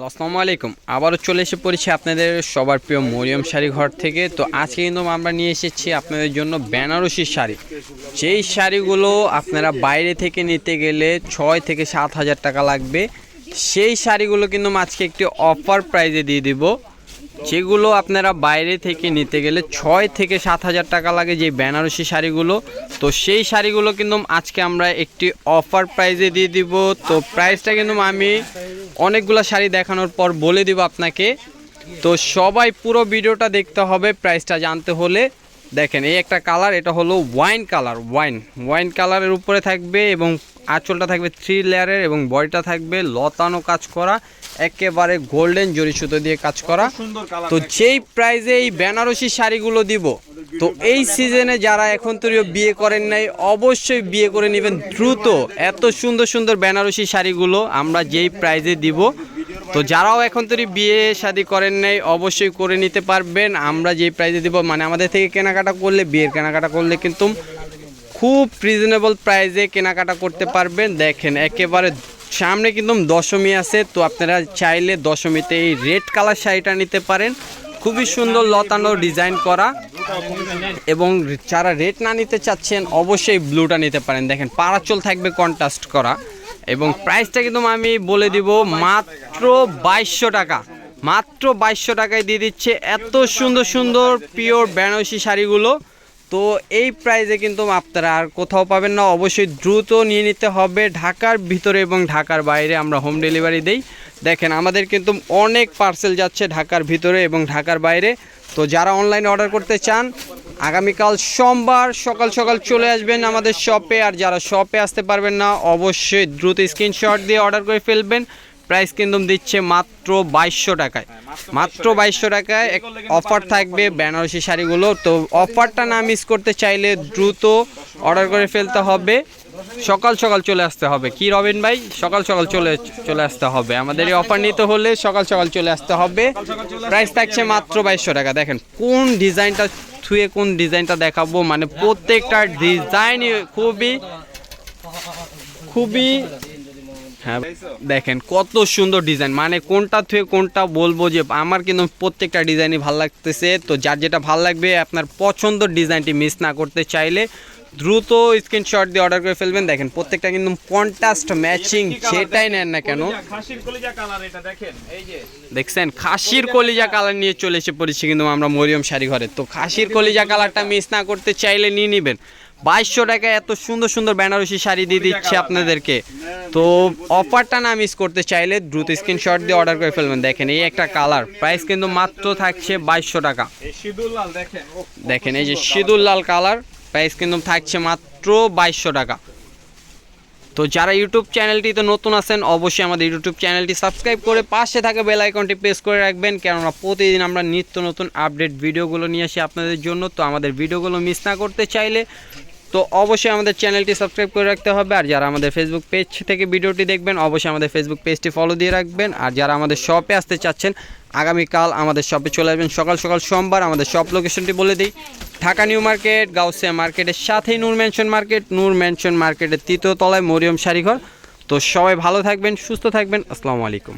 Hello, আসসালামু আলাইকুম। আবারও চলে এসে পড়েছি আপনাদের সবার প্রিয় মরিয়ম শাড়ি ঘর থেকে। তো আজকে কিন্তু আমরা নিয়ে এসেছি আপনাদের জন্য বেনারসি শাড়ি। সেই শাড়িগুলো আপনারা বাইরে থেকে নিতে গেলে ছয় থেকে সাত হাজার টাকা লাগবে। সেই শাড়িগুলো কিন্তু আজকে একটি অফার প্রাইজে দিয়ে দিব। যেগুলো আপনারা বাইরে থেকে নিতে গেলে ছয় থেকে সাত হাজার টাকা লাগে যে বেনারসি শাড়িগুলো। তো সেই শাড়িগুলো কিন্তু আজকে আমরা একটি অফার প্রাইজে দিয়ে দিব। তো প্রাইসটা কিন্তু আমি অনেকগুলো শাড়ি দেখানোর পর বলে দিব আপনাকে। তো সবাই পুরো ভিডিওটা দেখতে হবে প্রাইসটা জানতে হলে। দেখেন, এই একটা কালার এটা হলো ওয়াইন কালার ওয়াইন ওয়াইন কালারের উপরে থাকবে এবং আঁচলটা থাকবে থ্রি লেয়ারের এবং বডিটা থাকবে, লতানো কাজ করা। একেবারে গোল্ডেন জরি সুতো দিয়ে কাজ করা। তো যেই প্রাইজে এই বেনারসি শাড়িগুলো দিব তো এই সিজনে যারা এখন তৈরিও বিয়ে করেন নাই অবশ্যই বিয়ে করে নেবেন দ্রুত। এত সুন্দর সুন্দর বেনারসি শাড়িগুলো আমরা যেই প্রাইজে দিব তো যারাও এখন তৈরি বিয়ে শাদি করেন নাই অবশ্যই করে নিতে পারবেন। আমরা যেই প্রাইজে দিব মানে আমাদের থেকে কেনাকাটা করলে বিয়ের কেনাকাটা করলে কিন্তু খুব রিজনেবল প্রাইজে কেনাকাটা করতে পারবেন। দেখেন একেবারে সামনে কিন্তু দশমী আছে, তো আপনারা চাইলে দশমীতে এই রেড কালার শাড়িটা নিতে পারেন। খুবই সুন্দর লতানো ডিজাইন করা। এবং যারা রেড না নিতে চাচ্ছেন, অবশ্যই ব্লুটা নিতে পারেন। দেখেন পারাচল থাকবে কন্ট্রাস্ট করা। এবং প্রাইসটা কিন্তু আমি বলে দিব, মাত্র বাইশশো টাকা। মাত্র বাইশশো টাকায় দিয়ে দিচ্ছে এত সুন্দর সুন্দর পিওর বেনারসি শাড়িগুলো। তো এই প্রাইজে কিন্তু আপনারা আর কোথাও পাবেন না। অবশ্যই দ্রুত নিয়ে নিতে হবে ঢাকার ভিতরে এবং ঢাকার বাইরে আমরা হোম ডেলিভারি দেই। দেখেন, আমাদের কিন্তু অনেক পার্সেল যাচ্ছে ঢাকার ভিতরে এবং ঢাকার বাইরে। তো যারা অনলাইনে অর্ডার করতে চান, আগামীকাল সোমবার সকাল সকাল চলে আসবেন আমাদের শপে আর যারা শপে আসতে পারবেন না, অবশ্যই দ্রুত স্ক্রিনশট দিয়ে অর্ডার করে ফেলবেন। প্রাইস কিন্তু দিচ্ছে মাত্র বাইশশো টাকায়। মাত্র বাইশশো টাকায়। অফার থাকবে বেনারসি শাড়িগুলো। তো অফারটা না মিস করতে চাইলে দ্রুত অর্ডার করে ফেলতে হবে। সকাল সকাল চলে আসতে হবে। কি রবিন ভাই? সকাল সকাল চলে চলে আসতে হবে। আমাদের এই অফার নিতে হলে সকাল সকাল চলে আসতে হবে। প্রাইস থাকছে মাত্র বাইশশো টাকা। দেখেন কোন ডিজাইনটা থুয়ে কোন ডিজাইনটা দেখাবো? মানে প্রত্যেকটা ডিজাইন খুবই খুবই হ্যাঁ দেখেন কত সুন্দর ডিজাইন। মানে কোনটা থেকে কোনটা বলব যে আমার কিন্তু প্রত্যেকটা ডিজাইনই ভালো লাগতেছে। তো যার যেটা ভালো লাগবে আপনার পছন্দ ডিজাইনটি মিস না করতে চাইলে দ্রুত স্ক্রিনশট দিয়ে অর্ডার করে ফেলবেন। দেখেন প্রত্যেকটা কিন্তু কন্ট্রাস্ট ম্যাচিং যেটাই নেন না কেন। দেখছেন? খাসির কলিজা কালার নিয়ে চলে এসে পড়েছি কিন্তু আমরা মরিয়ম শাড়ি ঘরে। তো খাসির কলিজা কালারটা মিস না করতে চাইলে নিয়ে নেবেন। বাইশশো টাকায় এত সুন্দর সুন্দর বেনারসি শাড়ি দিয়ে দিচ্ছে আপনাদেরকে। তো অফারটা না মিস করতে চাইলে দ্রুত স্ক্রিনশট দিয়ে অর্ডার করে ফেলবেন। দেখেন, এই একটা কালার প্রাইস কিন্তু মাত্র থাকছে বাইশশো টাকা। দেখেন, এই যে সিঁদুর লাল কালার প্রাইস কিন্তু থাকছে মাত্র বাইশশো টাকা। তো যারা ইউটিউব চ্যানেলটিতে নতুন আছেন, অবশ্যই আমাদের ইউটিউব চ্যানেলটি সাবস্ক্রাইব করে পাশে থাকা বেল আইকনটি প্রেস করে রাখবেন। কেননা প্রতিদিন আমরা নিত্য নতুন আপডেট ভিডিওগুলো নিয়ে আসি আপনাদের জন্য। তো আমাদের ভিডিওগুলো মিস না করতে চাইলে তো অবশ্যই আমাদের চ্যানেলটি সাবস্ক্রাইব করে রাখতে হবে। আর যারা আমাদের ফেসবুক পেজ থেকে ভিডিওটি দেখবেন, অবশ্যই আমাদের ফেসবুক পেজটি ফলো দিয়ে রাখবেন। আর যারা আমাদের শপে আসতে চাচ্ছেন, আগামীকাল আমাদের শপে চলে আসবেন। সকাল সকাল সোমবার আমাদের শপ লোকেশনটি বলে দিই। ঢাকা নিউ মার্কেট, গাউসিয়া মার্কেটের সাথেই Noor mansion market. Noor mansion মার্কেটের তৃতীয় তলায় মরিয়ম শাড়িঘর। তো সবাই ভালো থাকবেন, সুস্থ থাকবেন। আসসালামু আলাইকুম।